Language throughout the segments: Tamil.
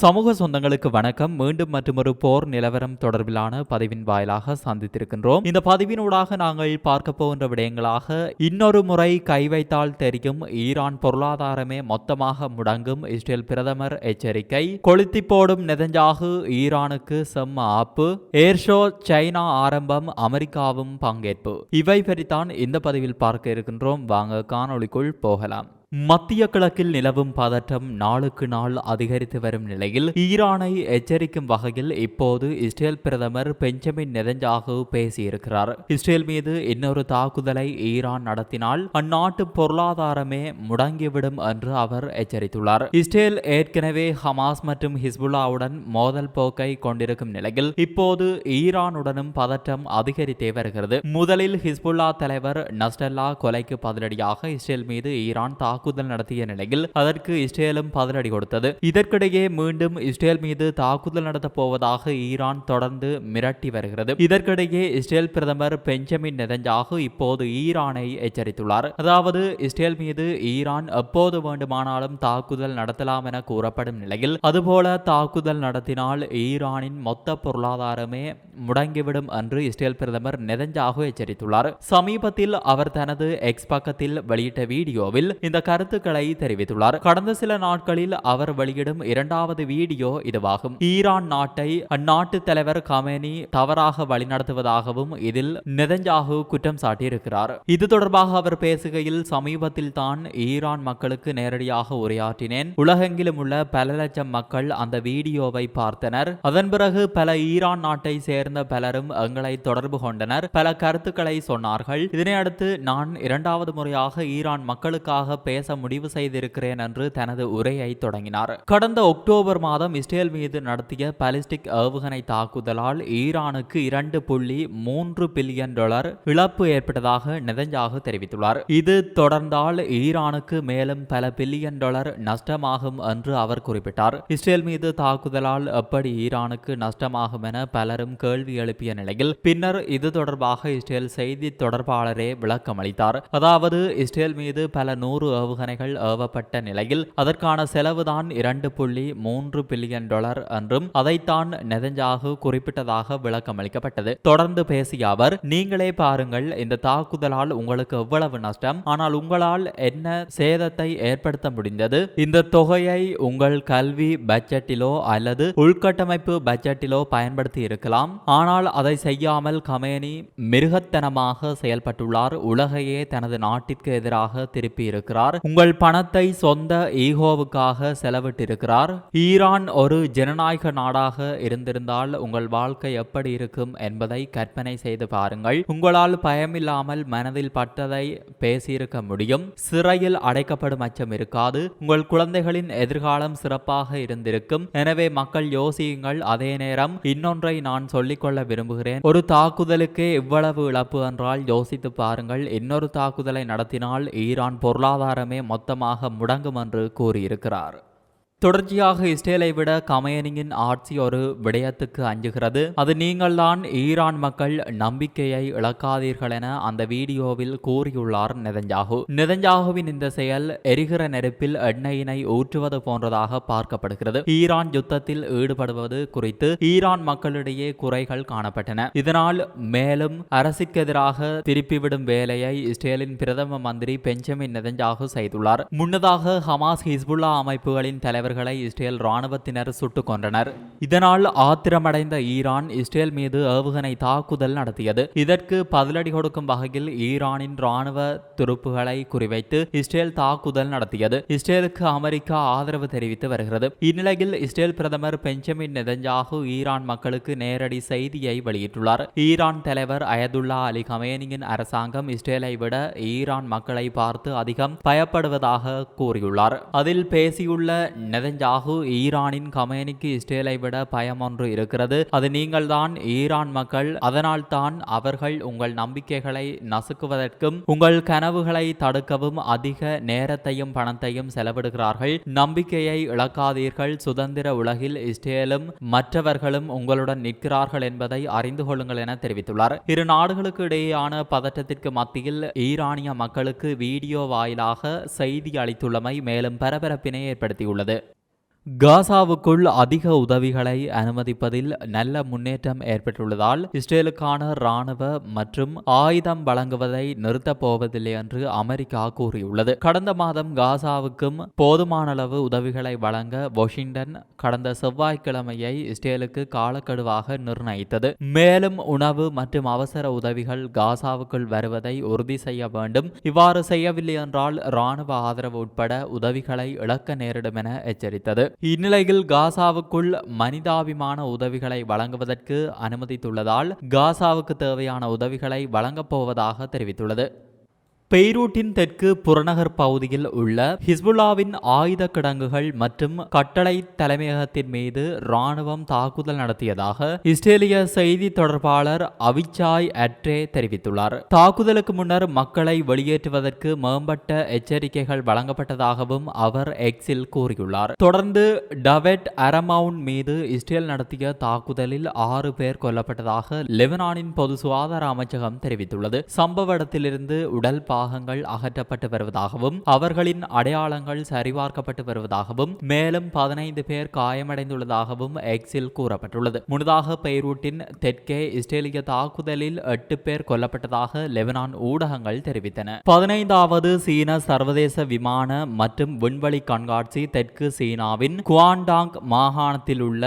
சமூக சொந்தங்களுக்கு வணக்கம். மீண்டும் மற்றொரு போர் நிலவரம் தொடர்பிலான பதிவின் வாயிலாக சந்தித்திருக்கின்றோம். இந்த பதிவினூடாக நாங்கள் பார்க்க போகின்ற விடயங்களாக இன்னொரு முறை கை வைத்தால் தெரியும். ஈரான் பொருளாதாரமே மொத்தமாக முடங்கும். இஸ்ரேல் பிரதமர் எச்சரிக்கை. கொளுத்தி போடும் நெதஞ்சாகு ஈரானுக்கு செம்ம ஆப்பு. ஏர்ஷோ சைனா ஆரம்பம் அமெரிக்காவும் பங்கேற்பு. இவை பற்றித்தான் இந்த பதிவில் பார்க்க இருக்கின்றோம். வாங்க காணொளிக்குள் போகலாம். மத்திய கிழக்கில் நிலவும் பதற்றம் நாளுக்கு நாள் அதிகரித்து வரும் நிலையில் ஈரானை எச்சரிக்கும் வகையில் இப்போது இஸ்ரேல் பிரதமர் பெஞ்சமின் நெதஞ்சாகு பேசியிருக்கிறார். இஸ்ரேல் மீது இன்னொரு தாக்குதலை ஈரான் நடத்தினால் அந்நாட்டு பொருளாதாரமே முடங்கிவிடும் என்று அவர் எச்சரித்துள்ளார். இஸ்ரேல் ஏற்கனவே ஹமாஸ் மற்றும் ஹிஸ்புல்லாவுடன் மோதல் போக்கை கொண்டிருக்கும் நிலையில் இப்போது ஈரானுடனும் பதற்றம் அதிகரித்தே வருகிறது. முதலில் ஹிஸ்புல்லா தலைவர் நஸ்டல்லா கொலைக்கு பதிலடியாக இஸ்ரேல் மீது ஈரான் தாக்குதல் நடத்திய நிலையில் அதற்கு இஸ்ரேலும் பதிலடி கொடுத்தது. இதற்கிடையே மீண்டும் இஸ்ரேல் மீது தாக்குதல் நடத்தப் போவதாக ஈரான் தொடர்ந்து மிரட்டி வருகிறது. இதற்கிடையே இஸ்ரேல் பிரதமர் பெஞ்சமின் நெதஞ்சாகு இப்போது ஈரானை எச்சரித்துள்ளார். அதாவது இஸ்ரேல் மீது ஈரான் எப்போது வேண்டுமானாலும் தாக்குதல் நடத்தலாம் என கூறப்படும் நிலையில் அதுபோல தாக்குதல் நடத்தினால் ஈரானின் மொத்த பொருளாதாரமே முடங்கிவிடும் என்று இஸ்ரேல் பிரதமர் நெதஞ்சாகு எச்சரித்துள்ளார். சமீபத்தில் அவர் தனது எக்ஸ் பக்கத்தில் வெளியிட்ட வீடியோவில் இந்த கருத்துக்களை தெரிவித்துள்ளார். கடந்த சில நாட்களில் அவர் வெளியிடும் இரண்டாவது வீடியோ இதுவாகும். ஈரான் நாட்டை அந்நாட்டு தலைவர் கமேனி தவறாக வழிநடத்துவதாகவும் இதில் நெதஞ்சாகு குற்றம் சாட்டியிருக்கிறார். இது தொடர்பாக அவர் பேசுகையில் சமீபத்தில் தான் ஈரான் மக்களுக்கு நேரடியாக உரையாற்றினேன். உலகெங்கிலும் உள்ள பல லட்சம் மக்கள் அந்த வீடியோவை பார்த்தனர். அதன் பிறகு பல ஈரான் நாட்டை சேர்ந்த பலரும் எங்களை தொடர்பு கொண்டனர். பல கருத்துக்களை சொன்னார்கள். இதனையடுத்து நான் இரண்டாவது முறையாக ஈரான் மக்களுக்காக பேச பேச முடிவு செய்திருக்கிறேன் என்று தனது உரையை தொடங்கினார். கடந்த அக்டோபர் மாதம் இஸ்ரேல் மீது நடத்திய பாலிஸ்டிக் ஏவுகணை தாக்குதலால் ஈரானுக்கு இரண்டு புள்ளி மூன்று பில்லியன் டாலர் இழப்பு ஏற்பட்டதாக நெதஞ்சாகு தெரிவித்துள்ளார். இது தொடர்ந்தால் ஈரானுக்கு மேலும் பல பில்லியன் டாலர் நஷ்டமாகும் என்று அவர் குறிப்பிட்டார். இஸ்ரேல் மீது தாக்குதலால் எப்படி ஈரானுக்கு நஷ்டமாகும் என பலரும் கேள்வி எழுப்பிய நிலையில் பின்னர் இது தொடர்பாக இஸ்ரேல் செய்தி தொடர்பாளரே விளக்கம் அளித்தார் அதாவது இஸ்ரேல் மீது பல நூறு ஏவுகணைகள் ஏவப்பட்ட நிலையில் அதற்கான செலவுதான் இரண்டு புள்ளி மூன்று பில்லியன் டாலர் என்றும் அதைத்தான் நெதஞ்சாகு குறிப்பிட்டதாக விளக்கம் அளிக்கப்பட்டது தொடர்ந்து பேசிய அவர் நீங்களே பாருங்கள் இந்த தாக்குதலால் உங்களுக்கு எவ்வளவு நஷ்டம் ஆனால் உங்களால் என்ன சேதத்தை ஏற்படுத்த முடிந்தது? இந்த தொகையை உங்கள் கல்வி பட்ஜெட்டிலோ அல்லது உள்கட்டமைப்பு பட்ஜெட்டிலோ பயன்படுத்தி இருக்கலாம் ஆனால் அதை செய்யாமல் கமேனி மிருகத்தனமாக செயல்பட்டுள்ளார் உலகையே தனது நாட்டிற்கு எதிராக திருப்பி இருக்கிறார் உங்கள் பணத்தை சொந்த ஈகோவுக்காக செலவிட்டிருக்கிறார். ஈரான் ஒரு ஜனநாயக நாடாக இருந்திருந்தால் உங்கள் வாழ்க்கை எப்படி இருக்கும் என்பதை கற்பனை செய்து பாருங்கள். உங்களால் பயமில்லாமல் மனதில் பட்டதை பேசியிருக்க முடியும். சிறையில் அடைக்கப்படும் அச்சம் இருக்காது. உங்கள் குழந்தைகளின் எதிர்காலம் சிறப்பாக இருந்திருக்கும். எனவே மக்கள் யோசியுங்கள் அதே நேரம். இன்னொன்றை நான் சொல்லிக்கொள்ள விரும்புகிறேன். ஒரு தாக்குதலுக்கே இவ்வளவு இழப்பு என்றால் யோசித்து பாருங்கள். இன்னொரு தாக்குதலை நடத்தினால் ஈரான் பொருளாதாரம் மொத்தமாக முடங்கும் என்று கூறியிருக்கிறார். தொடர்ச்சியாக இஸ்ரேலை விட கமயனியின் ஆட்சி ஒரு விடயத்துக்கு அஞ்சுகிறது. அது நீங்கள்தான் ஈரான் மக்கள் நம்பிக்கையை இழக்காதீர்கள் என அந்த வீடியோவில் கூறியுள்ளார் நெதஞ்சாகு நெதஞ்சாகுவின் இந்த செயல் எரிகிற நெருப்பில் எண்ணெயினை ஊற்றுவது போன்றதாக பார்க்கப்படுகிறது. ஈரான் யுத்தத்தில் ஈடுபடுவது குறித்து ஈரான் மக்களிடையே குறைகள் காணப்பட்டன. இதனால் மேலும் அரசுக்கு எதிராக திருப்பிவிடும் வேலையை இஸ்ரேலின் பிரதம மந்திரி பெஞ்சமின் நெதஞ்சாகு செய்துள்ளார். முன்னதாக ஹமாஸ் ஹிஸ்புல்லா அமைப்புகளின் தலைவர் தலைவர்களை இஸ்ரேல் ராணுவத்தினர் சுட்டுக் கொன்றனர். இதனால் ஆத்திரமடைந்த ஈரான் இஸ்ரேல் மீது ஏவுகணை தாக்குதல் நடத்தியது. இதற்கு பதிலடி கொடுக்கும் வகையில் ஈரானின் ராணுவ துருப்புகளை குறிவைத்து இஸ்ரேல் தாக்குதல் நடத்தியது. இஸ்ரேலுக்கு அமெரிக்கா ஆதரவு தெரிவித்து வருகிறது. இந்நிலையில் இஸ்ரேல் பிரதமர் பெஞ்சமின் நெதஞ்சாகு ஈரான் மக்களுக்கு நேரடி செய்தியை வெளியிட்டுள்ளார். ஈரான் தலைவர் அயதுல்லா அலி கமேனியின் அரசாங்கம் இஸ்ரேலை விட ஈரான் மக்களை பார்த்து அதிகம் பயப்படுவதாக கூறியுள்ளார். அதில் பேசியுள்ள நெதஞ்சாகு ஈரானின் கமேனிக்கு இஸ்ரேலை விட பயம் ஒன்று இருக்கிறது. அது நீங்கள்தான் ஈரான் மக்கள். அதனால் தான் அவர்கள் உங்கள் நம்பிக்கைகளை நசுக்குவதற்கும் உங்கள் கனவுகளை தடுக்கவும் அதிக நேரத்தையும் பணத்தையும் செலவிடுகிறார்கள். நம்பிக்கையை இழக்காதீர்கள். சுதந்திர உலகில் இஸ்ரேலும் மற்றவர்களும் உங்களுடன் நிற்கிறார்கள் என்பதை அறிந்து கொள்ளுங்கள் என தெரிவித்துள்ளார். இரு நாடுகளுக்கு இடையேயான பதற்றத்திற்கு மத்தியில் ஈரானிய மக்களுக்கு வீடியோ வாயிலாக செய்தி அளித்துள்ளமை மேலும் பரபரப்பினை ஏற்படுத்தியுள்ளது. காசாவுக்குள் அதிக உதவிகளை அனுமதிப்பதில் நல்ல முன்னேற்றம் ஏற்பட்டுள்ளதால் இஸ்ரேலுக்கான ராணுவ மற்றும் ஆயுதம் வழங்குவதை நிறுத்தப் போவதில்லை என்று அமெரிக்கா கூறியுள்ளது. கடந்த மாதம் காசாவுக்கும் போதுமான அளவு உதவிகளை வழங்க வாஷிங்டன் கடந்த செவ்வாய்க்கிழமையை இஸ்ரேலுக்கு காலக்கெடுவாக நிர்ணயித்தது. மேலும் உணவு மற்றும் அவசர உதவிகள் காசாவுக்குள் வருவதை உறுதி செய்ய வேண்டும். இவ்வாறு செய்யவில்லை என்றால் ராணுவ ஆதரவு உட்பட உதவிகளை இழக்க நேரிடும் என எச்சரித்தது. இந்நிலையில் காசாவுக்குள் மனிதாபிமான உதவிகளை வழங்குவதற்கு அனுமதித்துள்ளதால் காசாவுக்கு தேவையான உதவிகளை வழங்கப் போவதாக தெரிவித்துள்ளது. பெய்ரூட்டின் தெற்கு புறநகர் பகுதியில் உள்ள ஹிஸ்புல்லாவின் ஆயுத கிடங்குகள் மற்றும் கட்டளை தலைமையகத்தின் மீது ராணுவம் தாக்குதல் நடத்தியதாக இஸ்ரேலிய செய்தி தொடர்பாளர் அவிச்சாய் அட்ரே தெரிவித்துள்ளார். தாக்குதலுக்கு முன்னர் மக்களை வெளியேற்றுவதற்கு மேம்பட்ட எச்சரிக்கைகள் வழங்கப்பட்டதாகவும் அவர் எக்ஸில் கூறியுள்ளார். தொடர்ந்து டவெட் அரமவுன் மீது இஸ்ரேல் நடத்திய தாக்குதலில் ஆறு பேர் கொல்லப்பட்டதாக லெபனானின் பொது சுகாதார அமைச்சகம் தெரிவித்துள்ளது. சம்பவ இடத்திலிருந்து உடல் பாகங்கள் அகற்றப்பட்டு வருவதாகவும் அவர்களின் அடையாளங்கள் சரிபார்க்கப்பட்டு வருவதாகவும் மேலும் பதினைந்து பேர் காயமடைந்துள்ளதாகவும் எக்ஸில் கூறப்பட்டுள்ளது. முன்னதாக பெய்ரூட்டின் தெற்கே இஸ்ரேலிய தாக்குதலில் எட்டு பேர் கொல்லப்பட்டதாக லெபனான் ஊடகங்கள் தெரிவித்தன. பதினைந்தாவது சீன சர்வதேச விமான மற்றும் விண்வெளி கண்காட்சி தெற்கு சீனாவின் குவாண்டாங் மாகாணத்தில் உள்ள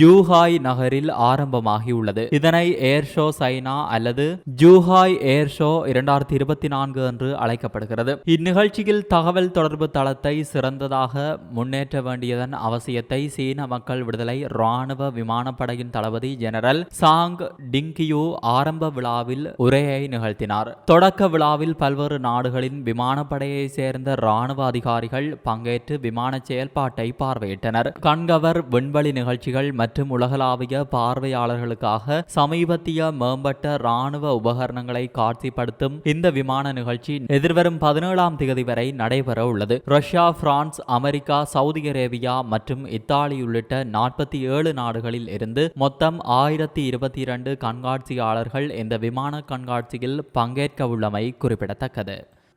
ஜூஹாய் நகரில் ஆரம்பமாகியுள்ளது. இதனை ஏர் ஷோ சைனா அல்லது ஜூஹாய் ஏர் ஷோ இரண்டாயிரத்தி இருபத்தி நான்கு என்று அழைக்கப்படுகிறது. இந்நிகழ்ச்சியில் தகவல் தொடர்பு தளத்தை சிறந்ததாக முன்னேற்ற வேண்டியதன் அவசியத்தை சீன மக்கள் விடுதலை ராணுவ விமானப்படையின் தளபதி ஜெனரல் சாங் டிங்கியூ ஆரம்ப விழாவில் உரையை நிகழ்த்தினார். தொடக்க விழாவில் பல்வேறு நாடுகளின் விமானப்படையை சேர்ந்த ராணுவ அதிகாரிகள் பங்கேற்று விமான செயல்பாட்டை பார்வையிட்டனர். கண்கவர் விண்வெளி நிகழ்ச்சிகள் மற்றும் உலகளாவிய பார்வையாளர்களுக்காக சமீபத்திய மேம்பட்ட ராணுவ உபகரணங்களை காட்சிப்படுத்தும் இந்த விமான நிகழ்ச்சி எதிர்வரும் பதினேழாம் தேதி வரை நடைபெற உள்ளது. Russia France America Saudi Arabia மற்றும் இத்தாலி உள்ளிட்ட நாற்பத்தி ஏழு நாடுகளில் இருந்து மொத்தம் ஆயிரத்தி இருபத்தி இரண்டு கண்காட்சியாளர்கள் இந்த விமான கண்காட்சியில் பங்கேற்க உள்ளமை குறிப்பிடத்தக்கது.